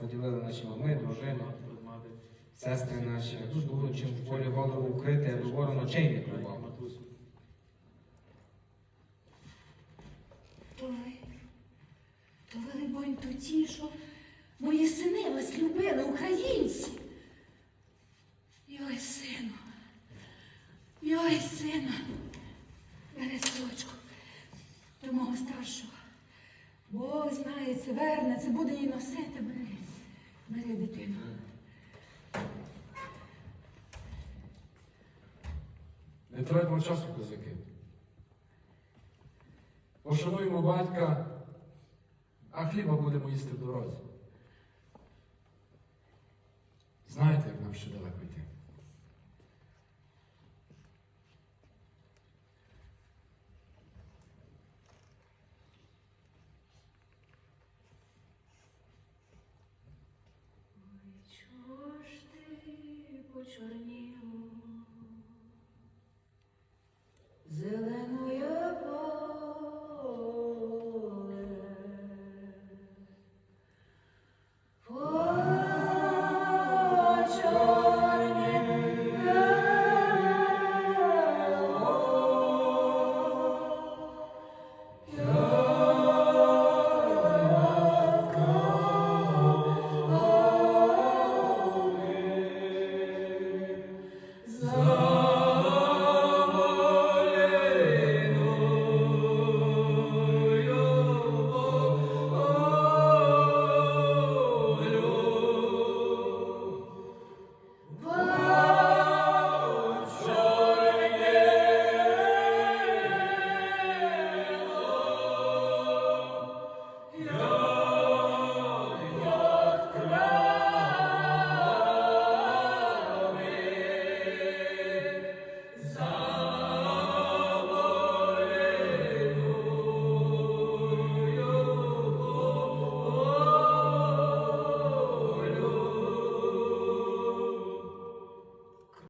поділили наші мами, дружини, сестри наші. Тут було чим в полі голову укрити, аби ворон очей не клював. То ви, то ви, либонь, то ті, що мої сини вас любили, українці. Йой, сину, йой, сину, бери сорочку до мого старшого. Бог знає, це верне, це буде її носити, бери, бери дитину. Не тратимо часу, козаки. Пошануємо батька, а хліба будемо їсти в дорозі. Знаєте, як нам ще далеко йти. чорні.